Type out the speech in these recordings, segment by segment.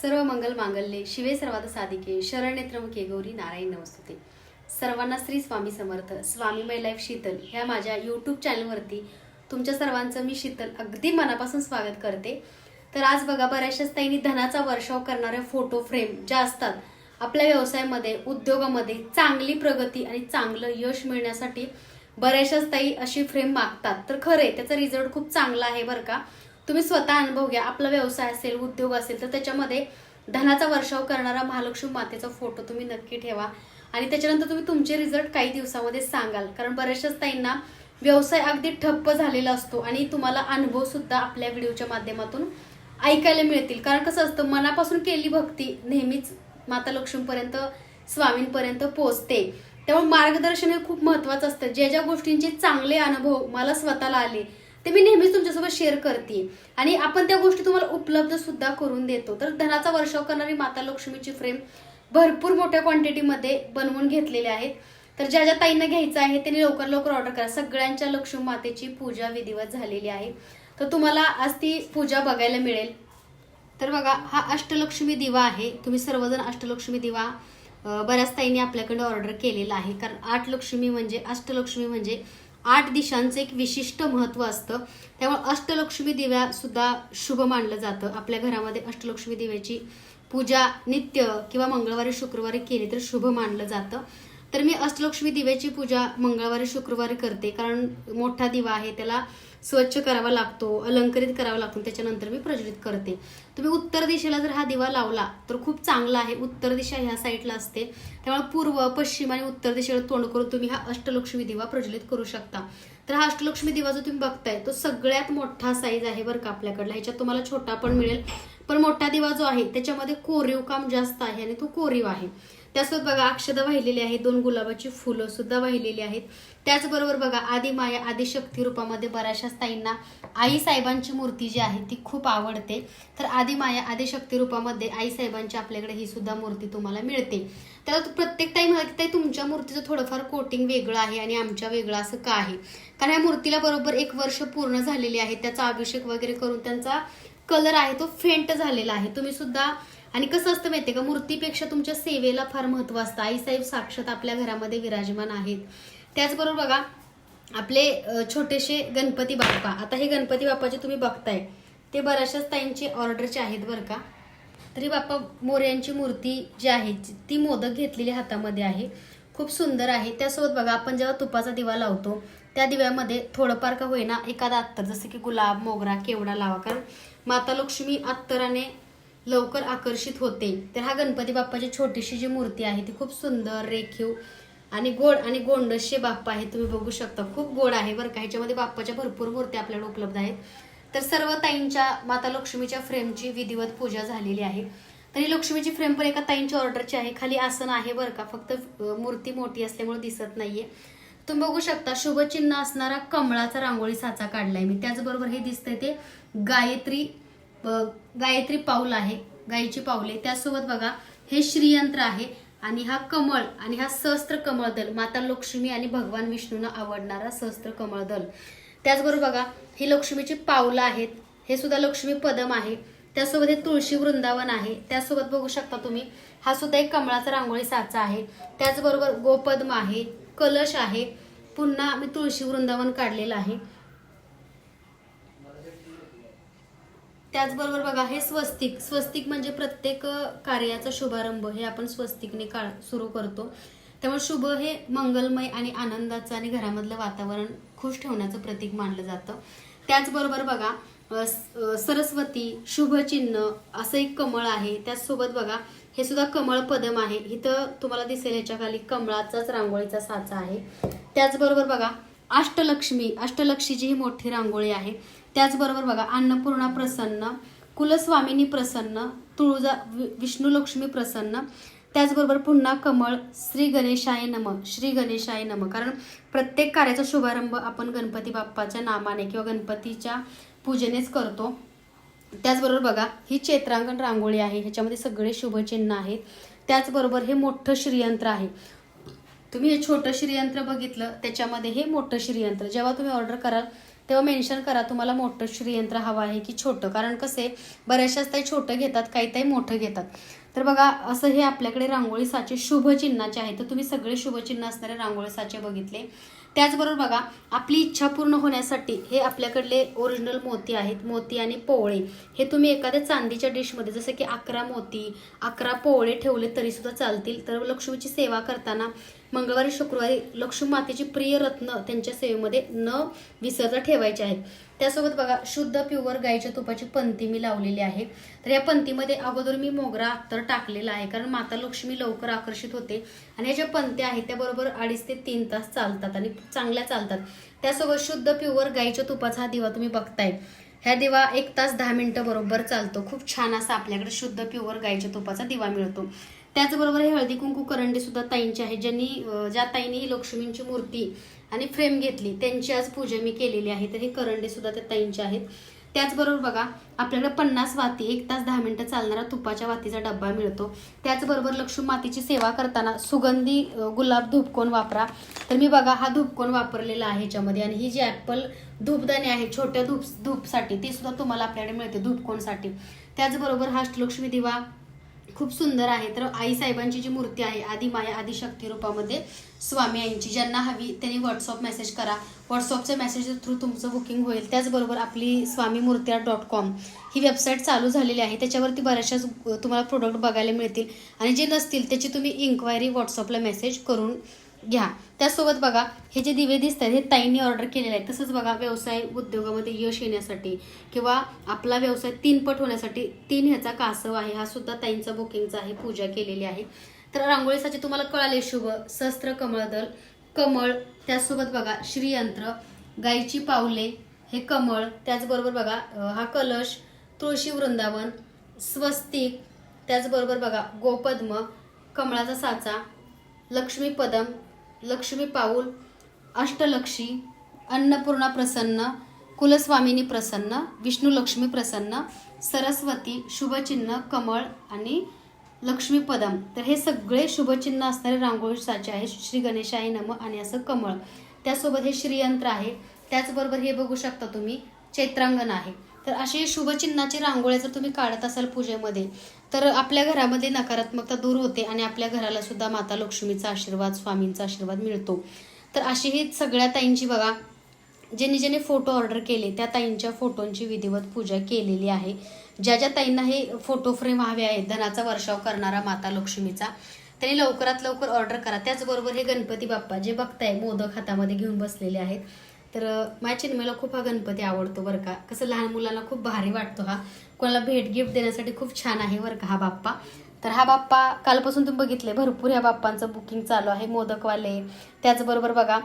सर्व मंगल मांगल्ये शिवे सर्वात साधिके शरणनेत्रमुखे गौरी नारायण नमस्तुते. सर्वांना श्री स्वामी समर्थ. स्वामी माय लाईफ शीतल ह्या माझ्या यूट्यूब चॅनलवरती तुमच्या सर्वांचं मी शीतल अगदी मनापासून स्वागत करते. तर आज बघा बऱ्याचशाच ताईंनी धनाचा वर्षाव करणाऱ्या फोटो फ्रेम ज्या असतात आपल्या व्यवसायामध्ये उद्योगामध्ये चांगली प्रगती आणि चांगलं यश मिळण्यासाठी बऱ्याचशाच ताई अशी फ्रेम मागतात. तर खरे त्याचा रिझल्ट खूप चांगला आहे बरं का. तुम्ही स्वतः अनुभव घ्या. आपला व्यवसाय असेल उद्योग असेल तर त्याच्यामध्ये धनाचा वर्षाव करणारा महालक्ष्मी मातेचा फोटो तुम्ही नक्की ठेवा. आणि त्याच्यानंतर तुम्ही तुमचे रिझल्ट काही दिवसामध्ये सांगाल. कारण बऱ्याचशाच ताईंना व्यवसाय अगदी ठप्प झालेला असतो आणि तुम्हाला अनुभव सुद्धा आपल्या व्हिडिओच्या माध्यमातून ऐकायला मिळतील. कारण कसं असतं मनापासून केली भक्ती नेहमीच माता लक्ष्मीपर्यंत स्वामींपर्यंत पोहोचते. त्यामुळे मार्गदर्शन हे खूप महत्वाचं असतं. ज्या ज्या गोष्टींचे चांगले अनुभव मला स्वतःला आले ते मी नेहमीच तुमच्यासोबत शेअर करते आणि आपण त्या गोष्टी तुम्हाला उपलब्ध सुद्धा करून देतो. तर धनाचा वर्षाव करणारी माता लक्ष्मीची फ्रेम भरपूर मोठ्या क्वांटिटीमध्ये बनवून घेतलेले आहेत. तर ज्या ज्या ताईंना घ्यायचं आहे त्यांनी लवकर लवकर ऑर्डर करा. सगळ्यांच्या लक्ष्मी मातेची पूजा विधिवत झालेली आहे. तर तुम्हाला आज ती पूजा बघायला मिळेल. तर बघा हा अष्टलक्ष्मी दिवा आहे. तुम्ही सर्वजण अष्टलक्ष्मी दिवा बऱ्याच ताईंनी आपल्याकडे ऑर्डर केलेला आहे. कारण आठ लक्ष्मी म्हणजे अष्टलक्ष्मी म्हणजे आठ दिशांचं एक विशिष्ट महत्त्व असतं. त्यामुळे अष्टलक्ष्मी दिव्या सुद्धा शुभ मानलं जातं. आपल्या घरामध्ये अष्टलक्ष्मी दिव्याची पूजा नित्य किंवा मंगळवारी शुक्रवारी केली तर शुभ मानलं जातं. तर मी अष्टलक्ष्मी दिव्याची पूजा मंगळवारी शुक्रवारी करते. कारण मोठा दिवा आहे त्याला स्वच्छ करावा लागतो अलंकरित करावा लागतो त्याच्यानंतर मी प्रज्वलित करते. तुम्ही उत्तर दिशेला जर हा दिवा लावला तर खूप चांगला आहे. उत्तर दिशा ह्या साईडला असते. त्यामुळे पूर्व पश्चिम आणि उत्तर दिशेला तोंड करून तुम्ही हा अष्टलक्ष्मी दिवा प्रज्वलित करू शकता. तर हा अष्टलक्ष्मी दिवा जो तुम्ही बघताय तो सगळ्यात मोठा साईज आहे बरं का आपल्याकडला. ह्याच्यात तुम्हाला छोटा पण मिळेल. पण मोठा दिवा जो आहे त्याच्यामध्ये कोरीव काम जास्त आहे आणि तो कोरीव आहे. त्यासोबत बघा अक्षदा वाहिलेली आहे दोन गुलाबाची फुलं सुद्धा वाहिलेली आहेत. त्याचबरोबर बघा आदि माया आदिशक्ती रूपामध्ये बऱ्याचशा ताईंना आई साहेबांची मूर्ती जी आहे ती खूप आवडते. तर आदि माया आदिशक्ती रूपामध्ये आई साहेबांची आपल्याकडे ही सुद्धा मूर्ती तुम्हाला मिळते. त्याला प्रत्येक टाईम ताई तुमच्या मूर्तीचं थोडंफार कोटिंग वेगळं आहे आणि आमच्या वेगळं असं का आहे? कारण या मूर्तीला बरोबर एक वर्ष पूर्ण झालेले आहे त्याचा अभिषेक वगैरे करून त्यांचा कलर आहे तो फेंट झालेला आहे. तुम्ही सुद्धा आणि कसं असतं माहितीये का मूर्तीपेक्षा तुमच्या सेवेला फार महत्त्व असतं. आईसाहेब साक्षात आपल्या घरामध्ये विराजमान आहेत. त्याचबरोबर बघा आपले छोटेसे गणपती बाप्पा. आता हे गणपती बाप्पाचे तुम्ही बघताय ते बऱ्याचशाच ताईंचे ऑर्डरचे आहेत बरं का. तरी बाप्पा मोर्यांची मूर्ती जी आहे ती मोदक घेतलेली हातामध्ये आहे. खूप सुंदर आहे. त्यासोबत बघा आपण जेव्हा तुपाचा दिवा लावतो त्या दिव्यामध्ये थोडंफार का होईना एखादा अत्तर जसं की गुलाब मोगरा केवडा लावा. कारण माता लक्ष्मी अत्तराने लवकर आकर्षित होते. तर हा गणपती बाप्पाची छोटीशी जी मूर्ती आहे ती खूप सुंदर रेखीव आणि गोड आणि गोंडशे बाप्पा आहे. तुम्ही बघू शकता खूप गोड आहे बरं का. ह्याच्यामध्ये बाप्पाच्या भरपूर मूर्त्या आपल्याला उपलब्ध आहेत. तर सर्व ताईंच्या माता लक्ष्मीच्या फ्रेमची विधिवत पूजा झालेली आहे. तर ही लक्ष्मीची फ्रेम पण एका ताईंच्या ऑर्डरची आहे. खाली आसन आहे बरं का. फक्त मूर्ती मोठी असल्यामुळे दिसत नाहीये. तुम्ही बघू शकता शुभचिन्ह असणारा कमळाचा रांगोळी साचा काढलाय मी. त्याचबरोबर हे दिसतंय ते गायत्री गायत्री पाऊल आहे गायीची पाऊले त्यासोबत बघा हे श्रीयंत्र आहे आणि हा कमळ आणि हा सहस्त्र कमळ दल माता लक्ष्मी आणि भगवान विष्णूंना आवडणारा सहस्त्र कमळ दल. त्याचबरोबर बघा हे लक्ष्मीची पावलं आहेत. हे सुद्धा लक्ष्मी पदम आहे. त्यासोबत हे तुळशी वृंदावन आहे. त्यासोबत बघू शकता तुम्ही हा सुद्धा एक कमळाचा रांगोळी साचा आहे. त्याचबरोबर गोपद्म आहे. कलश आहे. पुन्हा मी तुळशी वृंदावन काढलेलं आहे. त्याचबरोबर बघा हे स्वस्तिक स्वस्तिक म्हणजे प्रत्येक कार्याचा शुभारंभ हे आपण स्वस्तिकने काळ सुरू करतो. त्यामुळे शुभ हे मंगलमय आणि आनंदाचं आणि घरामधलं वातावरण खुश ठेवण्याचं प्रतीक मानलं जातं. त्याचबरोबर बघा स- सरस्वती शुभचिन्ह असं एक कमळ आहे. त्याचसोबत बघा हे सुद्धा कमळ पदम आहे. इथं तुम्हाला दिसेल याच्या खाली कमळाचाच रांगोळीचा साचा आहे. त्याचबरोबर बघा अष्टलक्ष्मी अष्टलक्षीची ही मोठी रांगोळी आहे. त्याचबरोबर बघा अन्नपूर्णा प्रसन्न कुलस्वामिनी प्रसन्न तुळजा वि- विष्णुलक्ष्मी प्रसन्न. त्याचबरोबर पुन्हा कमळ श्री गणेशाय नम श्री गणेशाय नम. कारण प्रत्येक कार्याचा शुभारंभ आपण गणपती बाप्पाच्या नामाने किंवा गणपतीच्या पूजेनेच करतो. त्याचबरोबर बघा ही चैत्रांगण रांगोळी आहे ह्याच्यामध्ये सगळे शुभचिन्ह आहेत. त्याचबरोबर हे मोठं श्रीयंत्र आहे. तुम्ही हे छोटं श्रीयंत्र बघितलं त्याच्यामध्ये हे मोठं श्रीयंत्र. जेव्हा तुम्ही ऑर्डर कराल तेव्हा मेन्शन करा तुम्हाला मोठं श्रीयंत्र हवं आहे की छोटं. कारण कसं आहे बऱ्याचशाच ताई छोटं घेतात काही ताई मोठं घेतात. तर बघा असं हे आपल्याकडे रांगोळी साचे शुभचिन्हाचे आहे तर तुम्ही सगळे शुभचिन्ह असणारे रांगोळी साचे बघितले. त्याचबरोबर बघा आपली इच्छा पूर्ण होण्यासाठी हे आपल्याकडले ओरिजिनल मोती आहेत. मोती आणि पोवळे हे तुम्ही एखाद्या चांदीच्या डिशमध्ये जसं की अकरा मोती अकरा पोवळे ठेवले तरी सुद्धा चालतील. तर लक्ष्मीची सेवा करताना मंगळवारी शुक्रवारी लक्ष्मी मातेची प्रिय रत्न त्यांच्या सेवेमध्ये न विसरता ठेवायचे आहेत. त्यासोबत बघा शुद्ध प्युअर गाईच्या तुपाची पंती मी लावलेली आहे. तर या पंतीमध्ये अगोदर मी मोगरा अत्तर टाकलेला आहे कारण माता लक्ष्मी लवकर आकर्षित होते आणि ह्या ज्या पंत्या आहेत त्या बरोबर अडीच ते तीन तास चालतात आणि चांगल्या चालतात. त्यासोबत शुद्ध प्युअर गाईच्या तुपाचा हा दिवा तुम्ही बघताय. ह्या दिवा एक तास दहा मिनिटं बरोबर चालतो. खूप छान असा आपल्याकडे शुद्ध प्युअर गाईच्या तुपाचा दिवा मिळतो. त्याचबरोबर हे हळदी कुंकू करंडे सुद्धा ताईंचे आहेत ज्यांनी ज्या ताईंनी लक्ष्मींची मूर्ती आणि फ्रेम घेतली त्यांची आज पूजा मी केलेली आहे. तर हे करंडे सुद्धा त्या ताईंचे आहेत. त्याचबरोबर बघा आपल्याकडे पन्नास वाती एक तास दहा मिनटं चालणारा तुपाच्या वातीचा डब्बा मिळतो. त्याचबरोबर लक्ष्मी मातीची सेवा करताना सुगंधी गुलाब धूपकोन वापरा. तर मी बघा हा धूपकोन वापरलेला आहे ह्याच्यामध्ये आणि ही जी ॲपल धूपदाणी आहे छोट्या धूप धूपसाठी ती सुद्धा तुम्हाला आपल्याकडे मिळते धूपकोनसाठी त्याचबरोबर हा अष्टलक्ष्मी दिवा खूप सुंदर आहे. तर आई साहेबांची जी मूर्ती आहे आधी माया आदिशक्ती रूपामध्ये स्वामी आईंची ज्यांना हवी त्यांनी व्हॉट्सअप मेसेज करा. व्हॉट्सअपच्या मेसेज थ्रू तुमचं बुकिंग होईल. त्याचबरोबर आपली स्वामी मूर्त्या डॉट कॉम ही वेबसाईट चालू झालेली आहे. त्याच्यावरती बऱ्याचशाच तुम्हाला प्रोडक्ट बघायला मिळतील. आणि जे नसतील त्याची तुम्ही इन्क्वायरी व्हॉट्सअपला मेसेज करून घ्या. त्यासोबत बघा हे जे दिवे दिसत आहेत हे ताईंनी ऑर्डर केलेले आहेत. तसंच बघा व्यवसाय उद्योगामध्ये यश येण्यासाठी किंवा आपला व्यवसाय तीनपट होण्यासाठी तीन ह्याचा कासव आहे. हा सुद्धा ताईंचा बुकिंगचा आहे पूजा केलेली आहे. तर रांगोळीसाठी तुम्हाला कळाले शुभ. सहस्त्र कमळदल कमळ त्याचसोबत बघा श्रीयंत्र गायची पावले हे कमळ त्याचबरोबर बघा हा कलश तुळशी वृंदावन स्वस्तिक त्याचबरोबर बघा गोपद्म कमळाचा साचा लक्ष्मी पदम लक्ष्मी पाऊल अष्टलक्षी अन्नपूर्णा प्रसन्न कुलस्वामिनी प्रसन्न विष्णू लक्ष्मी प्रसन्न सरस्वती शुभचिन्ह कमळ आणि लक्ष्मीपदम तर हे सगळे शुभचिन्ह असणारे रांगोळी साचे आहे श्री गणेशाय नम आणि असं कमळ. त्यासोबत हे श्रीयंत्र आहे. त्याचबरोबर हे बघू शकता तुम्ही चैत्रांगण आहे. तर असे शुभचिन्हाची रांगोळ्या जर तुम्ही काढत असाल पूजेमध्ये तर आपल्या घरामध्ये नकारात्मकता दूर होते आणि आपल्या घराला सुद्धा माता लक्ष्मीचा आशीर्वाद स्वामींचा आशीर्वाद मिळतो. तर अशी ही सगळ्या ताईंची बघा ज्यांनी ज्यांनी फोटो ऑर्डर केले त्या ताईंच्या फोटोंची विधिवत पूजा केलेली आहे. ज्या ज्या ताईंना हे फोटो फ्रेम हवे आहेत धनाचा वर्षाव करणारा माता लक्ष्मीचा त्यांनी लवकरात लवकर ऑर्डर करा. त्याचबरोबर हे गणपती बाप्पा जे बघताय मोदक हातामध्ये घेऊन बसलेले आहेत तर माझ्या चिन्मयला खूप हा गणपती आवडतो बरं का. कसं लहान मुलांना खूप भारी वाटतो हा. कोणाला भेट गिफ्ट देण्यासाठी खूप छान आहे बरं का हा बाप्पा. तर हा बाप्पा कालपासून तुम्ही बघितले भरपूर ह्या बाप्पांचं बुकिंग चालू आहे मोदकवाले. त्याचबरोबर बघा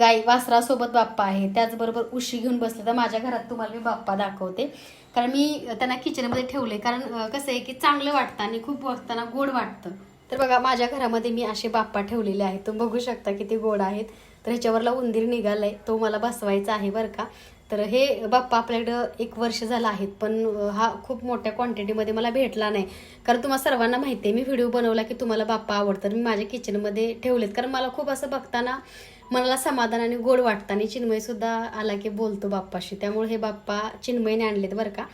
गाई वासरासोबत बाप्पा आहे. त्याचबरोबर उशी घेऊन बसले. तर माझ्या घरात तुम्हाला मी बाप्पा दाखवते. कारण मी त्यांना किचनमध्ये ठेवले कारण कसं आहे की चांगलं वाटतं आणि खूप बघताना गोड वाटतं. तर बघा माझ्या घरामध्ये मी असे बाप्पा ठेवलेले आहेत. तुम्ही बघू शकता किती गोड आहेत. तर ह्याच्यावरला उंदीर निघालाय. तो मला बसवायचा आहे बरं का. तर हे बाप्पा आपल्याकडं एक वर्ष झालं आहेत पण हा खूप मोठ्या क्वांटिटीमध्ये मला भेटला नाही. कारण तुम्हाला सर्वांना माहिती आहे मी व्हिडिओ बनवला की तुम्हाला बाप्पा आवडतं मी माझ्या किचनमध्ये ठेवलेत. कारण मला खूप असं बघताना मनाला समाधान आणि गोड वाटतं. आणि चिन्मयसुद्धा आला की बोलतो बाप्पाशी. त्यामुळे हे बाप्पा चिन्मयने आणलेत बरं का.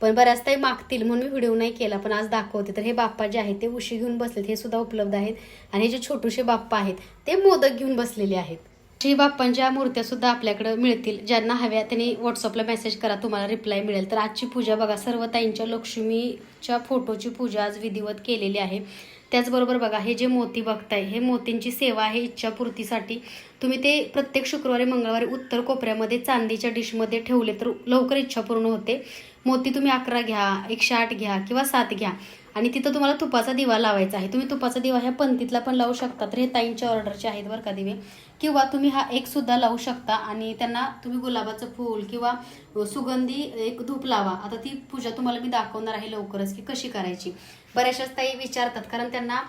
पण बऱ्याच ताई मागतील म्हणून मी व्हिडिओ नाही केला पण आज दाखवते. तर हे बाप्पा जे आहेत ते उशी घेऊन बसलेत. हे सुद्धा उपलब्ध आहेत. आणि हे जे छोटूशे बाप्पा आहेत ते मोदक घेऊन बसलेले आहेत. श्री बाप्पांच्या मूर्त्या सुद्धा आपल्याकडे मिळतील. ज्यांना हव्या त्यांनी व्हॉट्सअपला मेसेज करा तुम्हाला रिप्लाय मिळेल. तर आजची पूजा बघा सर्व ताईंच्या लक्ष्मीच्या फोटोची पूजा आज विधिवत केलेली आहे. त्याचबरोबर बघा हे जे मोती बघताय हे मोतींची सेवा आहे इच्छापूर्तीसाठी. तुम्ही ते प्रत्येक शुक्रवारी मंगळवारी उत्तर कोपऱ्यामध्ये चांदीच्या डिशमध्ये ठेवले तर लवकर इच्छा पूर्ण होते. मोती तुम्ही अकरा घ्या एकशे आठ घ्या किंवा सात घ्या. आणि तिथं तुम्हाला तुपाचा दिवा लावायचा आहे. तुम्ही तुपाचा दिवा ह्या पंतीतला पण लावू शकता. तर हे ताईंच्या ऑर्डरचे आहेत बरं का दिवे. किंवा तुम्ही हा एक सुद्धा लावू शकता आणि त्यांना तुम्ही गुलाबाचं फूल किंवा सुगंधी एक धूप लावा. आता ती पूजा तुम्हाला मी दाखवणार आहे लवकरच की कशी करायची. बऱ्याचशाच ताई विचारतात कारण त्यांना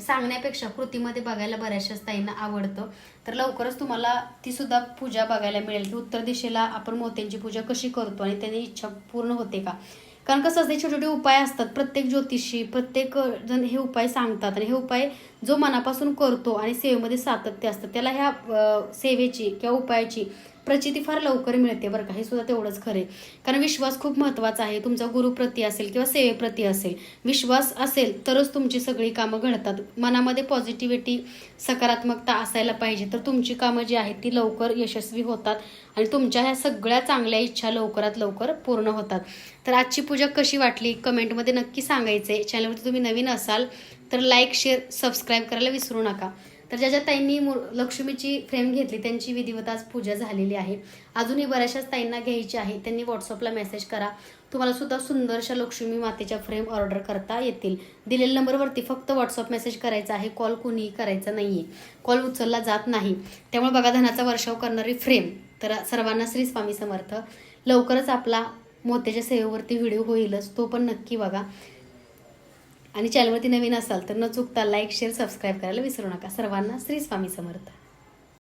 सांगण्यापेक्षा कृतीमध्ये बघायला बऱ्याचशाच ताईंना आवडतं. तर लवकरच तुम्हाला ती सुद्धा पूजा बघायला मिळेल. की उत्तर दिशेला आपण मोत्यांची पूजा कशी करतो आणि त्याने इच्छा पूर्ण होते का? कारण कसं असते छोटे छोटे उपाय असतात. प्रत्येक ज्योतिषी प्रत्येक जण हे उपाय सांगतात आणि हे उपाय जो मनापासून करतो आणि सेवेमध्ये सातत्य असतं त्याला ह्या सेवेची किंवा उपायाची प्रचिती फार लवकर मिळते बरं का. हे सुद्धा तेवढंच खरे कारण विश्वास खूप महत्त्वाचा आहे. तुमचा गुरुप्रती असेल किंवा सेवेप्रती असेल. विश्वास असेल तरच तुमची सगळी कामं घडतात. मनामध्ये पॉझिटिव्हिटी सकारात्मकता असायला पाहिजे. तर तुमची कामं जी आहेत ती लवकर यशस्वी होतात आणि तुमच्या ह्या सगळ्या चांगल्या इच्छा लवकरात लवकर पूर्ण होतात. तर आजची पूजा कशी वाटली? कमेंटमध्ये नक्की सांगायचं आहे चॅनलवरती तुम्ही नवीन असाल तर लाईक शेअर सबस्क्राईब करायला विसरू नका. तर ज्या ज्या ताईंनी लक्ष्मीची फ्रेम घेतली त्यांची विधिवत आज पूजा झालेली आहे. अजूनही बऱ्याचशाच ताईंना घ्यायची आहे. त्यांनी व्हॉट्सअपला मेसेज करा. तुम्हाला सुद्धा सुंदरशा लक्ष्मी मातेच्या फ्रेम ऑर्डर करता येतील. दिलेल्या नंबरवरती फक्त व्हॉट्सअप मेसेज करायचा आहे. कॉल कुणीही करायचा नाही आहे कॉल उचलला जात नाही. त्यामुळे बघा धनाचा वर्षाव करणारी फ्रेम. तर सर्वांना श्री स्वामी समर्थ. लवकरच आपला मोत्याच्या सेवेवरती व्हिडिओ होईलच. तो पण नक्की बघा. आणि चॅनलवरती नवीन असाल तर न चुकता लाईक शेअर सबस्क्राईब करायला विसरू नका. सर्वांना श्री स्वामी समर्थ.